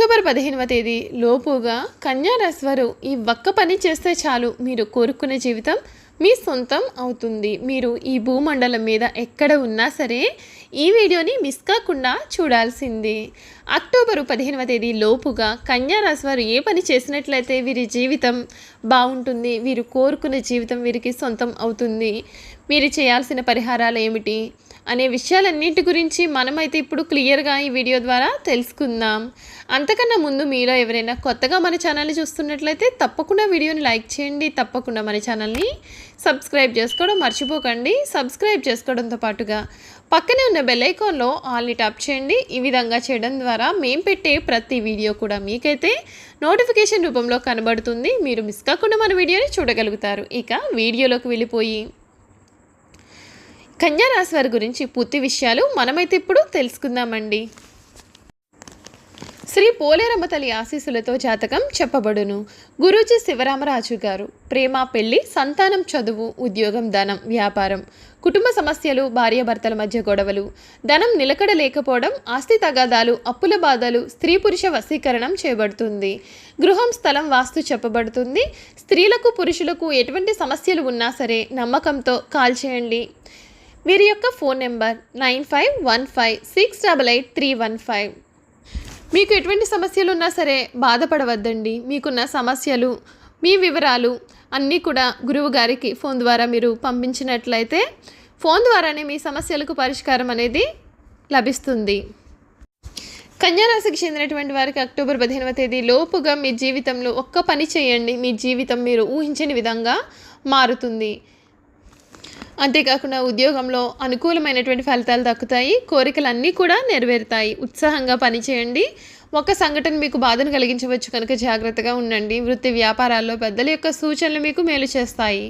October పదిహేనవ తేదీ లోపుగా కన్యా వారు ఈ ఒక్క పని చేస్తే చాలు. మీరు కోరుకునే జీవితం మీ సొంతం అవుతుంది. మీరు ఈ భూమండలం మీద ఎక్కడ ఉన్నా సరే ఈ వీడియోని మిస్ కాకుండా చూడాల్సింది. అక్టోబరు పదిహేనవ తేదీ లోపుగా కన్యా వారు ఏ పని చేసినట్లయితే వీరి జీవితం బాగుంటుంది వీరు కోరుకునే జీవితం వీరికి సొంతం అవుతుంది. మీరు చేయాల్సిన పరిహారాలు ఏమిటి? అనే విషయాలన్నింటి గురించి మనమైతే ఇప్పుడు క్లియర్గా ఈ వీడియో ద్వారా తెలుసుకుందాం. అంతకన్నా ముందు మీలో ఎవరైనా కొత్తగా మన ఛానల్ని చూస్తున్నట్లయితే తప్పకుండా వీడియోని లైక్ చేయండి. తప్పకుండా మన ఛానల్ని సబ్స్క్రైబ్ చేసుకోవడం మర్చిపోకండి. సబ్స్క్రైబ్ చేసుకోవడంతో పాటుగా పక్కనే ఉన్న బెల్ ఐకాన్లో ఆల్ని ట్యాప్ చేయండి. ఈ విధంగా చేయడం ద్వారా మేము పెట్టే ప్రతి వీడియో కూడా మీకైతే నోటిఫికేషన్ రూపంలో కనబడుతుంది. మీరు మిస్ కాకుండా మన వీడియోని చూడగలుగుతారు. ఇక వీడియోలోకి వెళ్ళిపోయి కన్యారాశి వారి గురించి పూర్తి విషయాలు మనమైతే ఇప్పుడు తెలుసుకుందామండి. శ్రీ పోలేరమ్మ తల్లి ఆశీస్సులతో జాతకం చెప్పబడును. గురూజీ శివరామరాజు గారు ప్రేమ పెళ్ళి సంతానం చదువు ఉద్యోగం ధనం వ్యాపారం కుటుంబ సమస్యలు భార్యాభర్తల మధ్య గొడవలు ధనం నిలకడ లేకపోవడం ఆస్తి తగాదాలు అప్పుల బాధలు స్త్రీ పురుష వశీకరణం చేయబడుతుంది. గృహం స్థలం వాస్తు చెప్పబడుతుంది. స్త్రీలకు పురుషులకు ఎటువంటి సమస్యలు ఉన్నా సరే నమ్మకంతో కాల్ చేయండి. వీరి యొక్క phone number nine five one five six double eight three one five. మీకు ఎటువంటి సమస్యలు ఉన్నా సరే బాధపడవద్దండి. మీకున్న సమస్యలు మీ వివరాలు అన్నీ కూడా గురువు గారికి ఫోన్ ద్వారా మీరు పంపించినట్లయితే ఫోన్ ద్వారానే మీ సమస్యలకు పరిష్కారం అనేది లభిస్తుంది. కన్యారాశికి చెందినటువంటి వారికి అక్టోబర్ పదిహేనవ తేదీ లోపుగా మీ జీవితంలో ఒక్క పని చేయండి. మీ జీవితం మీరు ఊహించని విధంగా మారుతుంది. అంతేకాకుండా ఉద్యోగంలో అనుకూలమైనటువంటి ఫలితాలు దక్కుతాయి కోరికలన్నీ కూడా నెరవేరుతాయి. ఉత్సాహంగా పనిచేయండి. ఒక సంఘటన మీకు బాధను కలిగించవచ్చు కనుక జాగ్రత్తగా ఉండండి. వృత్తి వ్యాపారాల్లో పెద్దల యొక్క సూచనలు మీకు మేలు చేస్తాయి.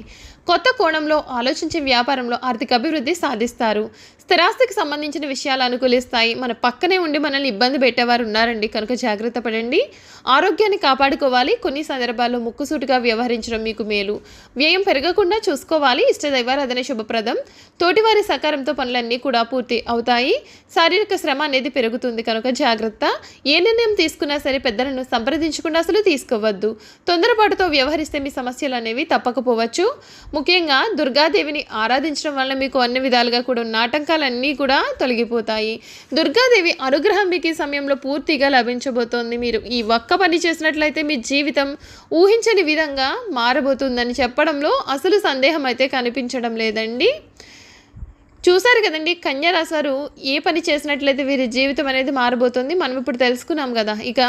కొత్త కోణంలో ఆలోచించే వ్యాపారంలో ఆర్థిక అభివృద్ధి సాధిస్తారు. స్థిరాస్తికి సంబంధించిన విషయాలు అనుకూలిస్తాయి. మన పక్కనే ఉండి మనల్ని ఇబ్బంది పెట్టేవారు ఉన్నారండి. కనుక జాగ్రత్త పడండి. ఆరోగ్యాన్ని కాపాడుకోవాలి. కొన్ని సందర్భాల్లో ముక్కుసూటిగా వ్యవహరించడం మీకు మేలు. వ్యయం పెరగకుండా చూసుకోవాలి. ఇష్టదైవారాధన శుభప్రదం. తోటివారి సహకారంతో పనులన్నీ కూడా పూర్తి అవుతాయి. శారీరక శ్రమ అనేది పెరుగుతుంది. కనుక జాగ్రత్త. ఏ నిర్ణయం తీసుకున్నా సరే పెద్దలను సంప్రదించకుండా అసలు తీసుకోవద్దు. తొందరపాటుతో వ్యవహరిస్తే మీ సమస్యలు అనేవి తప్పకపోవచ్చు. ముఖ్యంగా దుర్గాదేవిని ఆరాధించడం వల్ల మీకు అన్ని విధాలుగా కూడా ఉన్న ఆటంకాలన్నీ కూడా తొలగిపోతాయి. దుర్గాదేవి అనుగ్రహం మీకు ఈ సమయంలో పూర్తిగా లభించబోతోంది. మీరు ఈ ఒక్క పని చేసినట్లయితే మీ జీవితం ఊహించని విధంగా మారబోతుందని చెప్పడంలో అసలు సందేహం అయితే కనిపించడం లేదండి. చూశారు కదండి కన్యా రాశి వారు ఏ పని చేసినట్లయితే వీరి జీవితం అనేది మారబోతుంది మనం ఇప్పుడు తెలుసుకున్నాం కదా. ఇక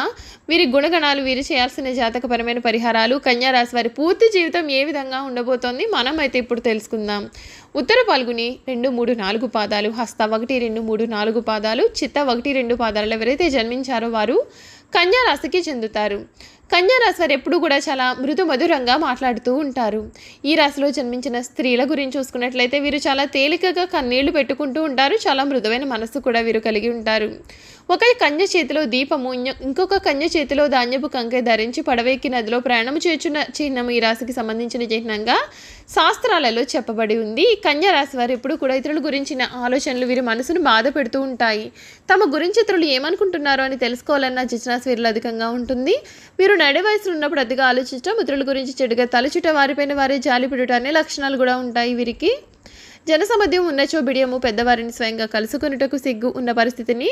వీరి గుణగణాలు వీరు చేయాల్సిన జాతకపరమైన పరిహారాలు కన్యారాశి వారి పూర్తి జీవితం ఏ విధంగా ఉండబోతోంది మనం అయితే ఇప్పుడు తెలుసుకుందాం. ఉత్తర పాల్గొని రెండు మూడు నాలుగు పాదాలు హస్త ఒకటి రెండు మూడు నాలుగు పాదాలు చిత్త ఒకటి రెండు పాదాలు ఎవరైతే జన్మించారో వారు కన్యారాశికి చెందుతారు. కన్యా రాశి వారు ఎప్పుడు కూడా చాలా మృదు మధురంగా మాట్లాడుతూ ఉంటారు. ఈ రాశిలో జన్మించిన స్త్రీల గురించి చూసుకున్నట్లయితే వీరు చాలా తేలికగా కన్నీళ్ళు పెట్టుకుంటూ ఉంటారు. చాలా మృదువైన మనస్సు కూడా వీరు కలిగి ఉంటారు. ఒక కన్య చేతిలో దీపము ఇంకొక కన్య చేతిలో ధాన్యపు కంకె ధరించి పడవెక్కి నదిలో ప్రయాణం చేర్చున్న చిహ్నం ఈ రాశికి సంబంధించిన చిహ్నంగా శాస్త్రాలలో చెప్పబడి ఉంది. ఈ కన్య రాశి వారు ఎప్పుడు కూడా ఇతరుల గురించిన ఆలోచనలు వీరి మనసును బాధ పెడుతూ ఉంటాయి. తమ గురించి ఇతరులు ఏమనుకుంటున్నారో అని తెలుసుకోవాలన్న జిజ్ఞాస వీరిలో అధికంగా ఉంటుంది. వీరు నడి వయసులో ఉన్నప్పుడు అతిగా ఆలోచించడం ఇతరుల గురించి చెడుగా తలచుట వారిపైన వారే జాలిపడుట అనే లక్షణాలు కూడా ఉంటాయి వీరికి. జనసమధ్యం ఉన్నచో బిడియము పెద్దవారిని స్వయంగా కలుసుకున్నటకు సిగ్గు ఉన్న పరిస్థితిని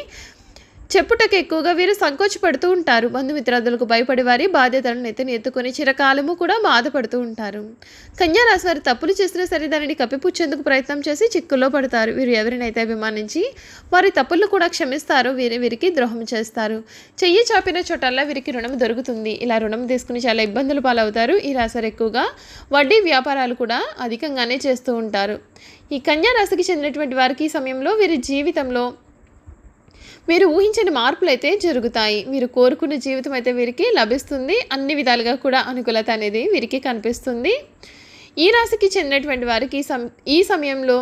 చెప్పుటకు ఎక్కువగా వీరు సంకోచపడుతూ ఉంటారు. బంధుమిత్రాదులకు భయపడి వారి బాధ్యతలను నెత్తిని ఎత్తుకొని చిరకాలము కూడా బాధపడుతూ ఉంటారు. కన్యా రాశి వారు తప్పులు చేసినా సరే దానిని కప్పిపుచ్చేందుకు ప్రయత్నం చేసి చిక్కుల్లో పడతారు. వీరు ఎవరినైతే అభిమానించి వారి తప్పులను కూడా క్షమిస్తారో వీరి వీరికి ద్రోహం చేస్తారు. చెయ్యి చాపిన చోటల్లా వీరికి రుణం దొరుకుతుంది. ఇలా రుణం తీసుకుని చాలా ఇబ్బందులు పాలవుతారు. ఈ రాశారు ఎక్కువగా వడ్డీ వ్యాపారాలు కూడా అధికంగానే చేస్తూ ఉంటారు. ఈ కన్యా రాశికి చెందినటువంటి వారికి ఈ సమయంలో వీరి జీవితంలో మీరు ఊహించని మార్పులు అయితే జరుగుతాయి. మీరు కోరుకున్న జీవితం అయితే వీరికి లభిస్తుంది. అన్ని విధాలుగా కూడా అనుకూలత అనేది వీరికి కనిపిస్తుంది. ఈ రాశికి చెందినటువంటి వారికి ఈ ఈ సమయంలో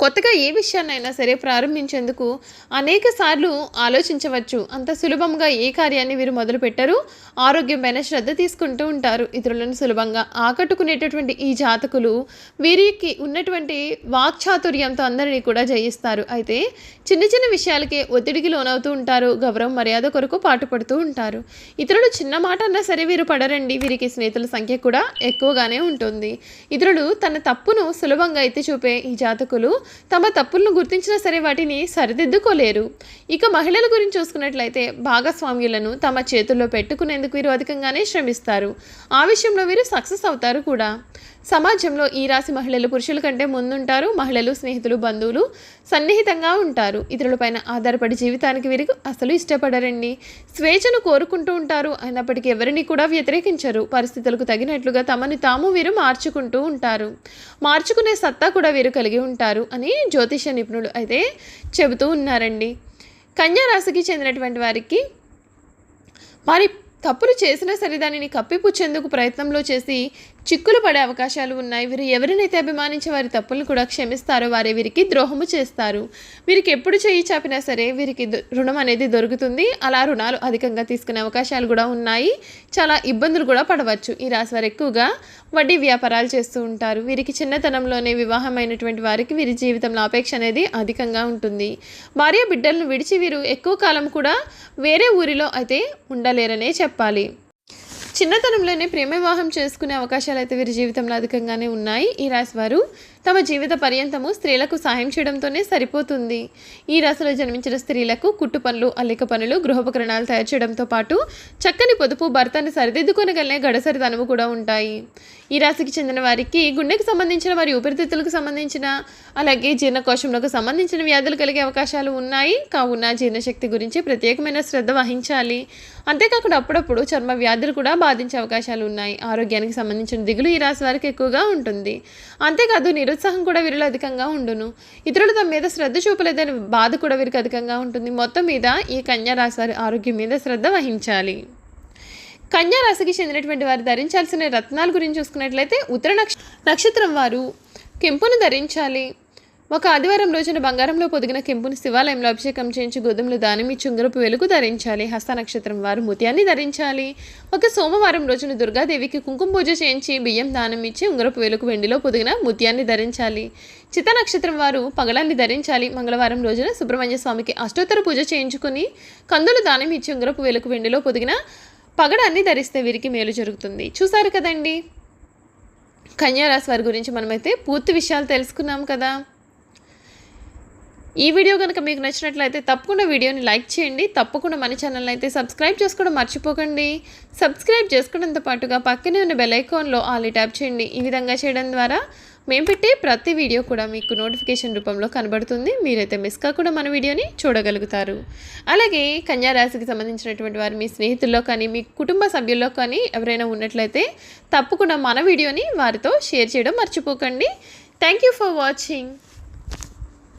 కొత్తగా ఏ విషయాన్నైనా సరే ప్రారంభించేందుకు అనేక సార్లు ఆలోచించవచ్చు. అంత సులభంగా ఏ కార్యాన్ని వీరు మొదలుపెట్టరు? ఆరోగ్యం పైన శ్రద్ధ తీసుకుంటూ ఉంటారు. ఇతరులను సులభంగా ఆకట్టుకునేటటువంటి ఈ జాతకులు వీరికి ఉన్నటువంటి వాక్చాతుర్యంతో అందరినీ కూడా జయిస్తారు. అయితే చిన్న చిన్న విషయాలకే ఒత్తిడికి లోనవుతూ ఉంటారు. గౌరవం మర్యాద కొరకు పాటుపడుతూ ఉంటారు. ఇతరులు చిన్న మాట అన్నా సరే వీరు పడరండి. వీరికి స్నేహితుల సంఖ్య కూడా ఎక్కువగానే ఉంటుంది. ఇతరులు తన తప్పును సులభంగా ఎత్తి చూపే ఈ జాతకులు తమ తప్పులను గుర్తించినా సరే వాటిని సరిదిద్దుకోలేరు. ఇక మహిళల గురించి చూసుకున్నట్లయితే భాగస్వామ్యులను తమ చేతుల్లో పెట్టుకునేందుకు వీరు అధికంగానే శ్రమిస్తారు. ఆ విషయంలో వీరు సక్సెస్ అవుతారు కూడా. సమాజంలో ఈ రాశి మహిళలు పురుషుల కంటే ముందుంటారు. మహిళలు స్నేహితులు బంధువులు సన్నిహితంగా ఉంటారు. ఇతరులపైన ఆధారపడి జీవితానికి వీరికి అసలు ఇష్టపడరండి. స్వేచ్ఛను కోరుకుంటూ ఉంటారు. అయినప్పటికీ ఎవరిని కూడా వ్యతిరేకించరు. పరిస్థితులకు తగినట్లుగా తమని తాము వీరు మార్చుకుంటూ ఉంటారు. మార్చుకునే సత్తా కూడా వీరు కలిగి ఉంటారు అని జ్యోతిష నిపుణులు అయితే చెబుతూ ఉన్నారండి. కన్యా రాశికి చెందినటువంటి వారికి వారి తప్పులు చేసినా సరే దానిని కప్పిపుచ్చేందుకు ప్రయత్నంలో చేసి చిక్కులు పడే అవకాశాలు ఉన్నాయి. వీరు ఎవరినైతే అభిమానించి వారి తప్పులను కూడా క్షమిస్తారో వారే వీరికి ద్రోహము చేస్తారు. వీరికి ఎప్పుడు చేయి చాపినా సరే వీరికి రుణం అనేది దొరుకుతుంది. అలా రుణాలు అధికంగా తీసుకునే అవకాశాలు కూడా ఉన్నాయి. చాలా ఇబ్బందులు కూడా పడవచ్చు. ఈ రాశి వారు ఎక్కువగా వడ్డీ వ్యాపారాలు చేస్తూ ఉంటారు. వీరికి చిన్నతనంలోనే వివాహమైనటువంటి వారికి వీరి జీవితంలో అపేక్ష అనేది అధికంగా ఉంటుంది. భార్య బిడ్డలను విడిచి వీరు ఎక్కువ కాలం కూడా వేరే ఊరిలో అయితే ఉండలేరనే చెప్పాలి. చిన్నతనంలోనే ప్రేమ వివాహం చేసుకునే అవకాశాలు అయితే వీరి జీవితంలో అధికంగానే ఉన్నాయి. ఈ రాశి వారు తమ జీవిత పర్యంతము స్త్రీలకు సహాయం చేయడంతోనే సరిపోతుంది. ఈ రాశిలో జన్మించిన స్త్రీలకు కుట్టు పనులు అల్లిక పనులు గృహోపకరణాలు తయారు చేయడంతో పాటు చక్కని పొదుపు భర్తను సరిదిద్దుకొనగలిగే గడసరితనము కూడా ఉంటాయి. ఈ రాశికి చెందిన వారికి గుండెకు సంబంధించిన మరియు ఊపిరితిత్తులకు సంబంధించిన అలాగే జీర్ణకోశంలోకి సంబంధించిన వ్యాధులు కలిగే అవకాశాలు ఉన్నాయి. కావున జీర్ణశక్తి గురించి ప్రత్యేకమైన శ్రద్ధ వహించాలి. అంతేకాకుండా అప్పుడప్పుడు చర్మ వ్యాధులు కూడా బాధించే అవకాశాలు ఉన్నాయి. ఆరోగ్యానికి సంబంధించిన దిగులు ఈ రాశి వారికి ఎక్కువగా ఉంటుంది. అంతేకాదు నిరుత్సాహం కూడా వీరిలో అధికంగా ఉండును. ఇతరులు తమ మీద శ్రద్ధ చూపలేదని బాధ కూడా వీరికి అధికంగా ఉంటుంది. మొత్తం మీద ఈ కన్యా రాశి వారి ఆరోగ్యం మీద శ్రద్ధ వహించాలి. కన్యా రాశికి చెందినటువంటి వారు ధరించాల్సిన రత్నాల గురించి చూసుకున్నట్లయితే ఉత్తర నక్ష నక్షత్రం వారు కెంపును ధరించాలి. ఒక ఆదివారం రోజున బంగారంలో పొదిగిన కెంపుని శివాలయంలో అభిషేకం చేయించి గోధుమలు దానం ఇచ్చి ఉంగరపు వెలుగు ధరించాలి. హస్త నక్షత్రం వారు ముత్యాన్ని ధరించాలి. ఒక సోమవారం రోజున దుర్గాదేవికి కుంకుమ పూజ చేయించి బియ్యం దానం ఇచ్చి ఉంగరపు వెలుగు వెండిలో పొదిగిన ముత్యాన్ని ధరించాలి. చిత్త నక్షత్రం వారు పగడాన్ని ధరించాలి. మంగళవారం రోజున సుబ్రహ్మణ్య స్వామికి అష్టోత్తర పూజ చేయించుకుని కందులు దానం ఇచ్చి ఉంగరపు వెలుగు వెండిలో పొదిగిన పగడాన్ని ధరిస్తే వీరికి మేలు జరుగుతుంది. చూసారు కదండి? కన్యారాశి వారి గురించి మనమైతే పూర్తి విషయాలు తెలుసుకున్నాం కదా. ఈ వీడియో కనుక మీకు నచ్చినట్లయితే తప్పకుండా వీడియోని లైక్ చేయండి. తప్పకుండా మన ఛానల్ని అయితే సబ్స్క్రైబ్ చేసుకోవడం మర్చిపోకండి. సబ్స్క్రైబ్ చేసుకోవడంతో పాటుగా పక్కనే ఉన్న బెల్ ఐకాన్లో ఆల్ ట్యాప్ చేయండి. ఈ విధంగా చేయడం ద్వారా మేము పెట్టే ప్రతి వీడియో కూడా మీకు నోటిఫికేషన్ రూపంలో కనబడుతుంది. మీరైతే మిస్ కాకుండా మన వీడియోని చూడగలుగుతారు. అలాగే కన్యారాశికి సంబంధించినటువంటి వారు మీ స్నేహితుల్లో కానీ మీ కుటుంబ సభ్యుల్లో కానీ ఎవరైనా ఉన్నట్లయితే తప్పకుండా మన వీడియోని వారితో షేర్ చేయడం మర్చిపోకండి. Thank you for watching